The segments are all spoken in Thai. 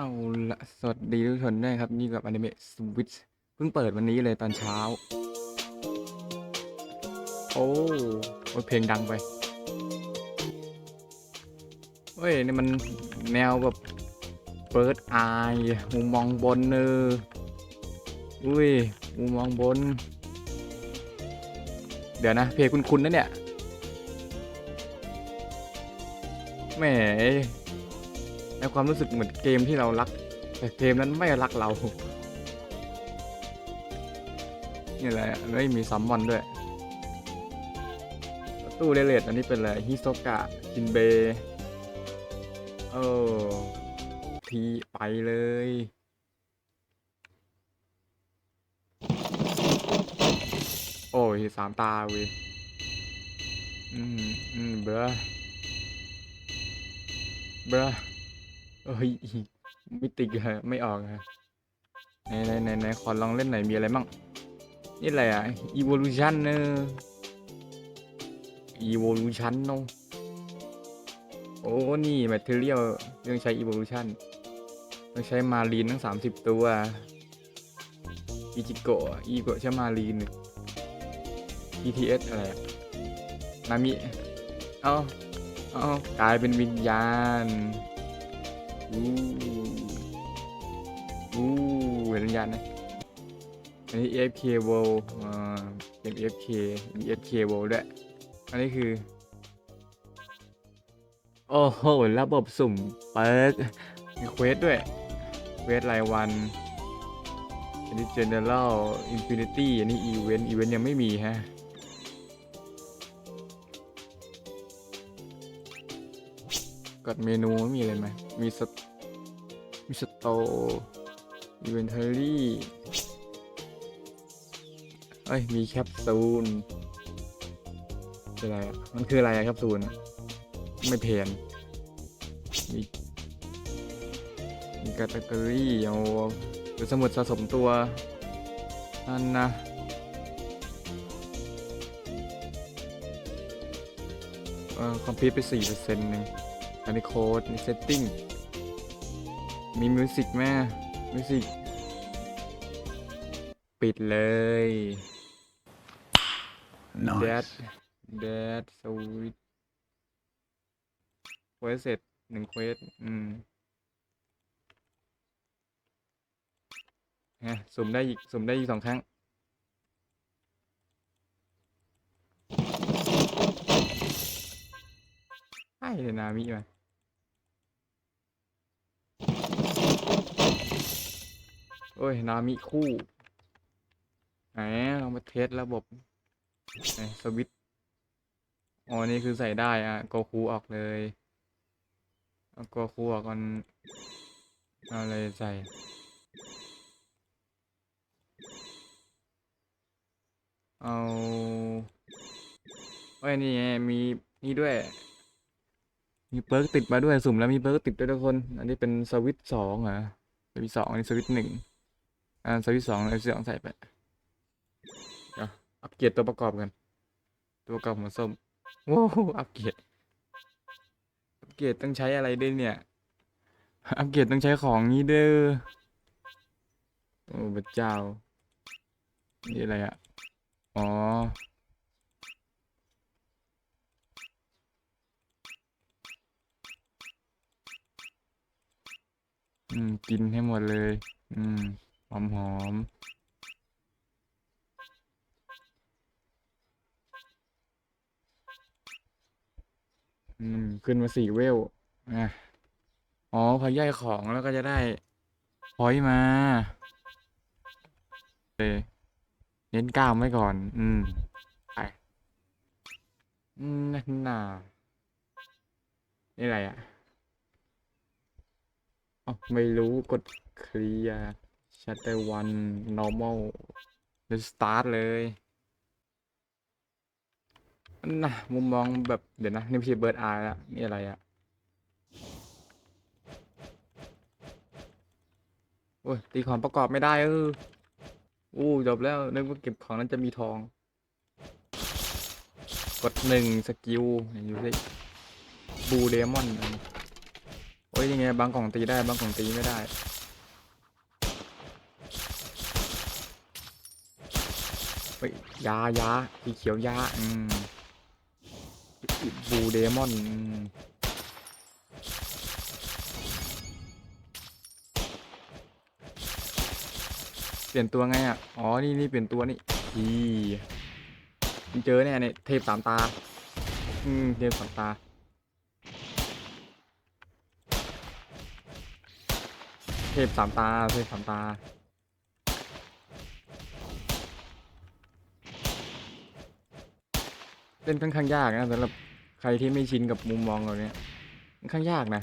เอาละสวัสดีทุกคนด้วยครับ นี่กับอนิเมะสวิตเพิ่งเปิดวันนี้เลยตอนเช้า โอ้โอ้เพลงดังไปเฮ้ย นี่มันแนวแบบเปิดอายมุมมองบนเนออุ้ยมุมมองบน เดี๋ยวนะ เพลงคุณๆนะเนี่ยแหม ในความรู้สึกเหมือนเกมที่เรารัก แต่เกมนั้นไม่รักเรา นี่แหละไม่มีซัมมอนด้วยตู้เรเลตอันนี้เป็นอะไรฮิโซกะจินเบเออทีไปเลยโอ้ยสามตาเว้ยอืมอืมเบรอเบรอ เอ้ยมิติกฮะไม่ออกฮะไหนไหนไหนไหนขอลองเล่นไหนมีอะไรมั่งนี่อะไรอะ evolution เนอะ evolution เนอะโอ้นี่ material ต้องใช้ evolution ต้องใช้มารีนทั้ง 30 ตัวอิจิโกะอีโกะใช้มารีน ETS อะไรนามิ เอาเอากลายเป็นวิญญาณ อู้อู้เห็นวิญญาณนะอันนี้ AFK World อ่าเป็น AFK มี AFK World ด้วย อันนี้คือ โอ้โห ระบบสุ่มเปิร์กมีเควสด้วย เควสรายวันอันนี้ General Infinity อันนี้ Event Event ยังไม่มีฮะกดเมนูไม่มีอะไรไหม มีสตมีสโตอีเวนทอรี่เอ้ย มีแคปซูลคืออะไรอะมันคืออะไรอะแคปซูลอะไม่เพนมีมีแคตตากรีเอาหรือสมุดสะสมตัว นั่นนะเออคอมพิวไปสี่เปอร์เซ็นต์หนึ่ง อันนี้โค้ดนี่เซตติ้ง มีมิวสิกแม่มิวสิก ปิดเลยแดด Nice. แดดสวิตเควสเสร็จหนึ่งเควส อืมฮะสุ่มได้อีกสุ่มได้อีกสองครั้งใช่เลยนามิมา โอ้ย นามิคู่ ไหนลองมาเทสระบบไหนสวิตอ๋อ นี่คือใส่ได้อะโกคูออกเลยเอาโกคูออกก่อนเอาเลยใส่เอาเอ้ยนี่ไงมีนี่ด้วย มีเปิร์กติดมาด้วยสุ่มแล้วมีเปิร์กติดด้วยทุกคน อันนี้เป็นสวิตสองเหรอสวิตสองอันนี้สวิตหนึ่ง อ่าสวิตสองเอาสวิตช์สองใส่ไปเดี๋ยวอัปเกรดตัวประกอบกัน ตัวประกอบหัวส้มโว้วอัปเกรดอัปเกรดต้องใช้อะไรด้วยเนี่ย อัปเกรดต้องใช้ของนี้เด้อโอ้พระเจ้านี่อะไรอะอ๋ออืม กินให้หมดเลย อืม หอมหอมอืมขึ้นมาสี่เวลอะอ๋อพอย่อยของแล้วก็จะได้พอยต์มาเลยเน้นกล้ามไว้ก่อน อืม ไป อืมนั่นน่ะนี่อะไรอะอ๋อไม่รู้กดเคลียร์ shutter one normal หรือ start เลยนะมุมมองแบบเดี๋ยวนะ นี่ไม่ใช่เบิร์ดอายละนี่อะไรอะโอ้ยตีของประกอบไม่ได้เอออู้จบแล้วนึกว่าเก็บของนั้นจะมีทอง กดหนึ่งสกิลอยู่สิบูเดมอนโอ้ฮ้ยยังไงบางกล่องตีได้บางกล่องตีไม่ได้ เฮ้ยยายาสีเขียวยาอืมบูเดมอนเปลี่ยนตัวไงอะ อ๋อ นี่นี่เปลี่ยนตัวนี่อีเจอแน่เนี่ยเทพสามตา อืม เทพสามตา เทพสามตา เทพสามตา เล่นค่อนข้างยากนะสำหรับใครที่ไม่ชินกับมุมมองเราเนี้ยค่อนข้างยากนะ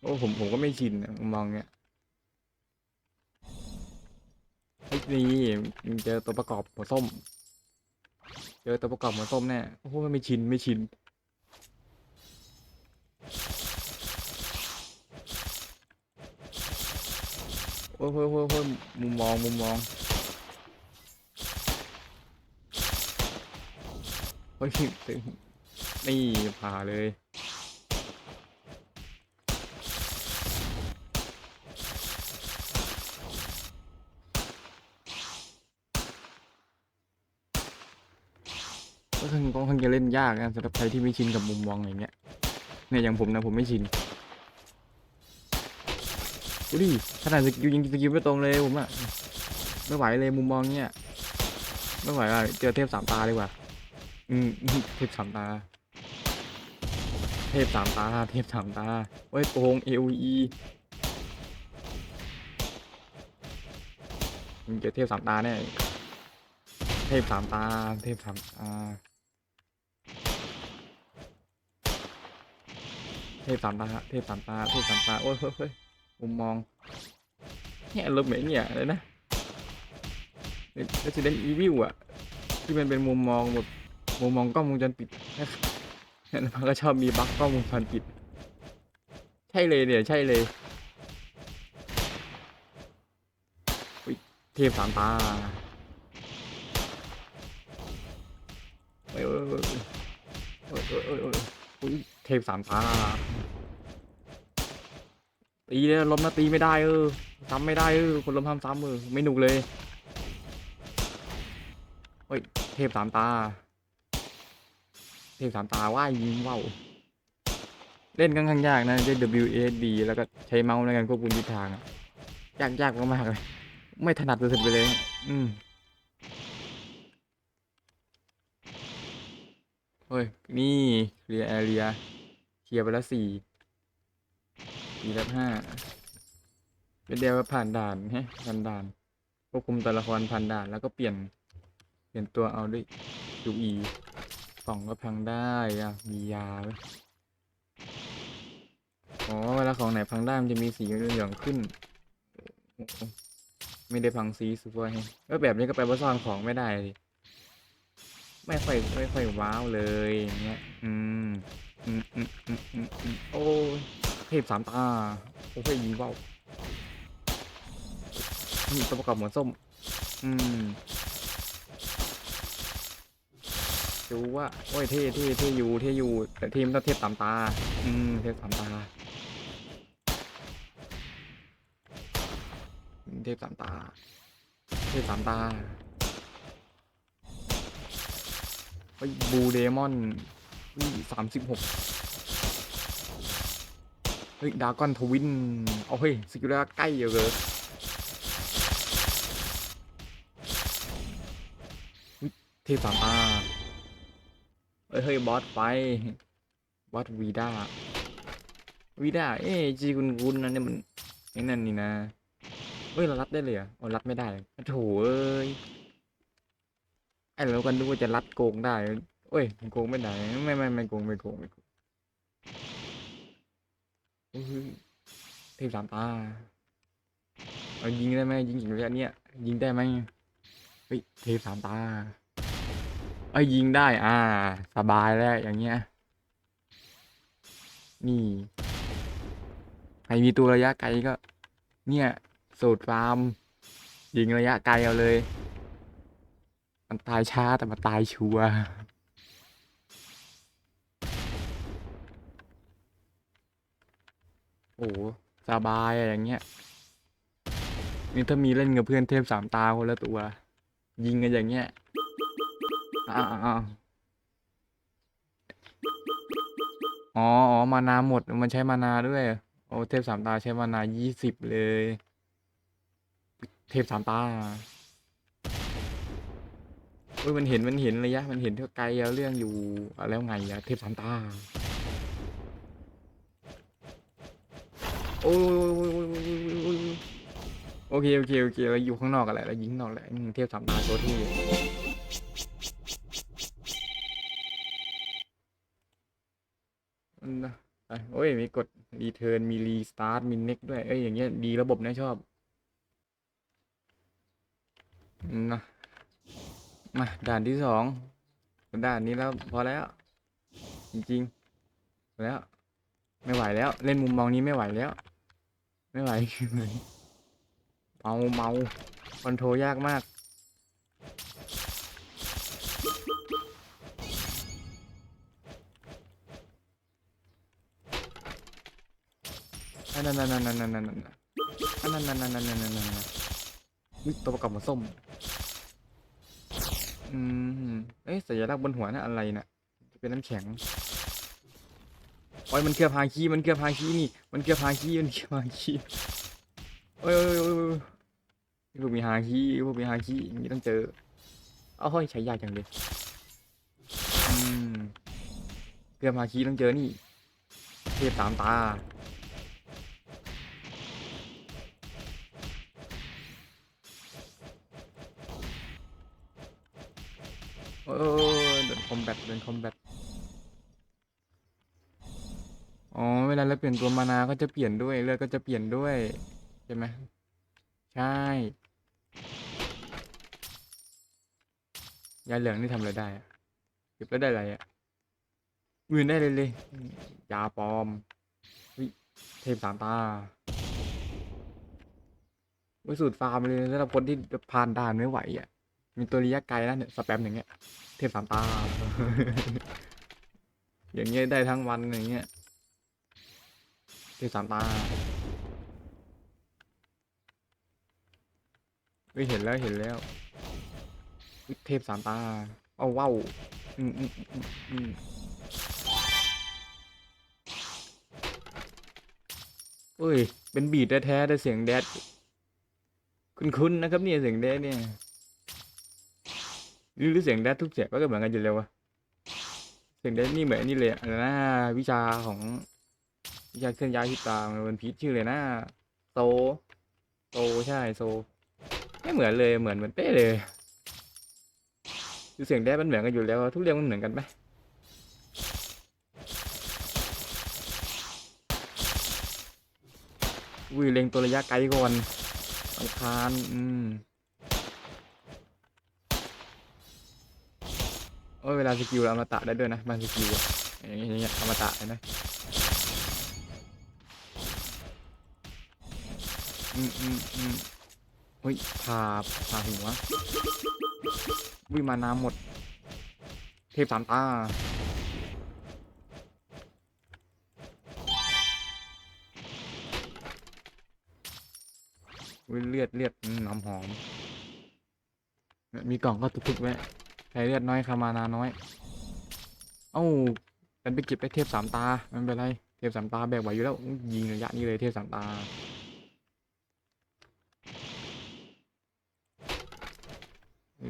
โอ้ผมผมก็ไม่ชินมุมมองเนี้ยไอ้นี่มึงเจอตัวประกอบหัวส้ม เจอตัวประกอบหัวส้มแน่โอ้โหไม่ชินไม่ชินโอ้โหโอ้โหโอ้โหมุมมองมุมมอง เฮ้ยตึงนี่ผ่าเลยก็ค่อนก็ค่อนข้างจะเล่นยากนะสำหรับใครที่ไม่ชินกับมุมมองอย่างเงี้ยเนี่ยอย่างผมนะผมไม่ชินดูดิขนาดสกิลยิงสกิลไม่ตรงเลยผมอะไม่ไหวเลยมุมมองเนี้ยไม่ไหวอะเจอเทพสามตาดีกว่า อืมเทพสามตา เทพสามตา เทพสามตาเว้ยโปงเอวีมึงเจอเทพสามตาแน่เทพสามตา เทพสามตา เทพสามตา เทพสามตา เทพสามตา โอ้ยเฮ้ยเฮ้ยมุมมองเนี่ยลมเหม็นเนี่ยอะไรนะ Resident Evil อะ ที่มันเป็นมุมมองแบบ มุมมองกล้องวงจรปิดมันก็ชอบมีบั๊กกล้องวงจรปิด ใช่เลยเนี่ย ใช่เลยอุ๊ยเทพสามตาโอ้ยโอ้ยโอ้ยโอ้ยโอ้ยโอ้ยโอ้ยเทพสามตาตีเลยล้มนะตีไม่ได้เออซ้ำไม่ได้เออคนล้มทำซ้ำเออไม่หนุกเลย เฮ้ย เทพสามตา เทพสามตาว่ายยิงว่าวเล่นค่อนข้างยากนะใช้ WASD แล้วก็ใช้เมาส์ในการควบคุมทิศทางอะยากยากมากๆเลย ไม่ถนัดสุดๆไปเลย อืมเฮ้ย นี่เคลียร์แอเรียเคลียร์ไปล้วสี่สี่ล้วห้าเป็นเดียวผ่านด่านฮะผ่านด่านควบคุมตัวละครผ่านด่านแล้วก็เปลี่ยน เปลี่ยนตัวเอาด้วย QE กล่องก็พังได้อะมียาไหมอ๋อเวลาของไหนพังได้มันจะมีสีเหลืองขึ้น ไม่ได้พังซีซูเปอร์ให้ก็แบบนี้ก็แปลว่าซ่อนของไม่ได้ดิไม่ค่อยไม่ค่อยว้าวเลยอย่างเงี้ย อืม อืมอืมอืมอืมอืมโอ้เทพสามตา โอ้ยยิงเบ้านี่ตัวประกอบเหมือนส้ม อืม ดูว่าโอ้ยเท่เท่เท่อยู่เท่อยู่ แต่ทีมต้องเทียบสามตา อืมเทียบสามตา เทียบสามตาเทียบสามตาเฮ้บูเดมอนสามสิบหกเฮ้ย ดากอนทวิน เอาเฮ้ย สกิลใกล้เยอะเลยเฮ้ยเทพสามตา เฮ้ยเฮ้ยบอสไปบอสวีด้าวีด้าเอ้ยจีกุนกุนนั่นเนี่ยมันไอ้นั่นนี่นะเฮ้ยเรารับได้เลยอะอ๋อรับไม่ได้โถเอ้ยไอ้เรากันดูว่าจะรัดโกงได้เอ้ยโกงไม่ได้ไม่ไม่ไม่โกงไม่โกงไม่โกงเฮ้ยเทพสามตาเอายิงได้ไหมยิงอย่างระยะเนี้ยยิงได้ไหมเฮ้ยเทพสามตา อ้ยยิงได้อ่า สบายแล้วอย่างเงี้ย นี่ใครมีตัวระยะไกลก็ เนี่ยสูตรฟาร์ม ยิงระยะไกลเอาเลย มันตายช้าแต่มันตายชัวร์โอ้โหสบายอะอย่างเงี้ยนี่ถ้ามีเล่นกับเพื่อนเทพสามตาคนละตัว ยิงกันอย่างเงี้ย อ้าวอ้าวอ๋ออ๋อ มานาหมด มันใช้มานาด้วย โอ้เทพสามตาใช้มานายี่สิบเลย เทพสามตาเฮ้ย มันเห็น มันเห็นระยะ มันเห็นเท่าไกลเอาเรื่องอยู่อะแล้วไงอะเทพสามตา โอ้ยโอเค โอเค โอเค เราอยู่ข้างนอกกันแหละเรายิงนอกแหละเทพสามตาโซที่ โอ้ย มีกดรีเทิร์นมีรีสตาร์ทมีเน็กด้วย เอ้ย อย่างเงี้ย ดีระบบนะชอบนะมาด่านที่สองด่านนี้แล้วพอแล้ว จริงๆ แล้ว ไม่ไหวแล้ว เล่นมุมมองนี้ไม่ไหวแล้ว ไม่ไหวเมาเมาคอนโทรลยากมาก นนั้นนั่นนั่นนั่นนั่นนั่นนั่นอันนั้นนั่นนั่นนั่นนั่นนั่นนั่นอุ๊ยตัวประกอบมาส้ม อืม เอ้ยสัญลักษณ์บนหัวนั่นอะไรน่ะ เป็นน้ำแข็งโอ้ยมันเคลือบฮาคีมันเคลือบฮาคีนี่ มันเคลือบฮาคีมันเคลือบฮาคีโอ้ยโอ้ยโอ้ยโอ้ยพวกมีฮาคีพวกมีฮาคีอย่างนี้ต้องเจอ เอาเฮ้ยใช้ยากจังเลยเคลือบฮาคีต้องเจอนี่ เทพสามตา โอ้ยเดินคอมแบทเดินคอมแบทอ๋อเวลาเราเปลี่ยนตัวมานาก็จะเปลี่ยนด้วยเลือดก็จะเปลี่ยนด้วย ใช่ไหมใช่ ยาเหลืองนี่ทำอะไรได้อะเก็บแล้วได้อะไรอะมือได้เลยเลยยาปลอมวิเทพสามตาวิสูตรฟาร์มเลยสำหรับคนที่ผ่านด่านไม่ไหวอะ มีตัวระยะไกลนะเนี่ยสแปมอย่างเงี้ย เทพสามตา อย่างเงี้ยได้ทั้งวันอย่างเงี้ย เทพสามตาเฮ้ยเห็นแล้วเห็นแล้ว เทพสามตา เอาว้าวอืมอืมอืมเอ้ย เป็นบีดแท้ๆแต่เสียงแดด คุ้นๆนะครับเนี่ยเสียงแดดเนี่ย หรือเสียงแดดทุกเสียงก็เหมือนกันอยู่แล้ววะเสียงแดดนี่เหมือนนี่เลยอะไรนะวิชาของวิชาเคลื่อนย้ายทิศทางมันพีชชื่อเลยนะโซโซใช่โซ ไม่เหมือนเลยเหมือนเหมือนเป๊ะเลยคือเสียงแดดมันเหมือนกันอยู่แล้วทุกเรื่องมันเหมือนกันไหมอุ้ยเล็งตัวระยะไกลก่อนสำคัญอืม อ้ยเวลาสกิลเราอมตะได้ด้วยนะบางสกิลอย่างเงี้ยอย่างเงี้ยอมตะเห็นไหมอืมอืมอืมเฮ้ยผ่าผ่าหัววิมานาหมด เทพสามตาเลือดเลือดอืมหอมหอม มีกล่องก็ทุกๆไว้ ใช้เลือดน้อยคามานาน้อย เอ้ามันไปเก็บไอ้เทพสามตาไมันเป็นไร เทพสามตาแบกไหวอยู่แล้วยิงระยะนี้เลยเทพสามตา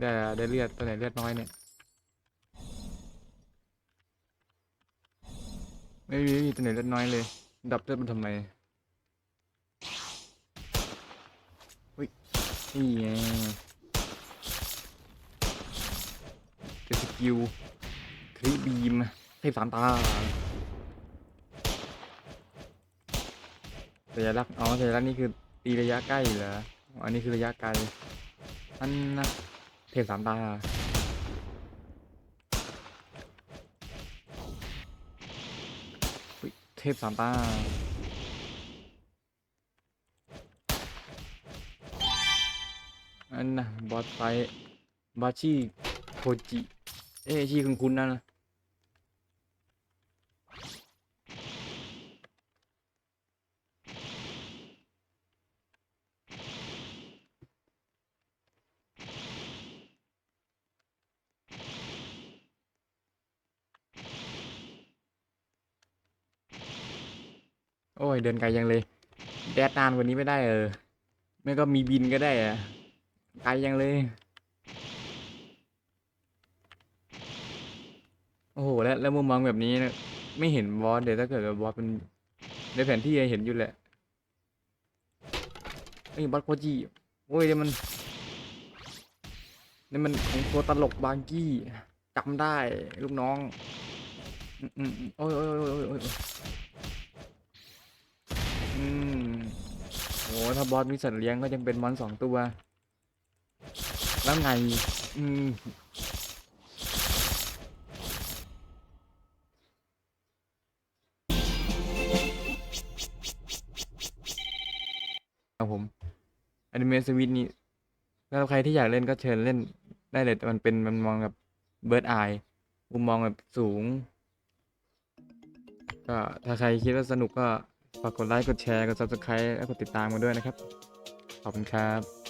ได้ได้เลือดตัวไหนเลือดน้อยเนี่ยไม่มีไม่มีตัวไหนเลือดน้อยเลย ดับเลือดมันทำไมอุ้ยนี่ไง เจอส กิลคลิบีมเทพสามตาสัญลักษณ์อ๋อสัญลักษณ์นี่คือตีระยะใกล้เหรออันนี้คือระยะไกลอันนะเทพสามตาเทพสามตาอันนะบอสไฟบาชิโคจิ เอชีของคุณนั่นนะโอ้ย เดินไกลยังเลย แดดนานกว่านี้ไม่ได้เออ ไม่ก็มีบินก็ได้อะไกลยังเลย โอ้โห แล้วแล้วมุมมองแบบนี้นะไม่เห็นบอสเดี๋ยวถ้าเกิดว่าบอสเป็นในแผนที่เห็นอยู่แหละไอ้บอสโคจิโอ้ยนี่มันนี่มันของตัวตลกบางกี้จำได้ลูกน้องอืมอืมอืมโอ้ยโอ้ยโอ้ยโอ้ยโอ้ยอืมโอ้ถ้าบอสมีสัตว์เลี้ยงก็ยังเป็นมอนสองตัว แล้วไง อืม ครับผมอนิเมะสวิตนี้ถ้าใครที่อยากเล่นก็เชิญเล่นได้เลยแต่มันเป็นมันมองแบบเบิร์ดไอมุมมองแบบสูง ก็ถ้าใครคิดว่าสนุกก็ฝากกดไลค์ กดแชร์ กด subscribe และกดติดตามกันด้วยนะครับ ขอบคุณครับ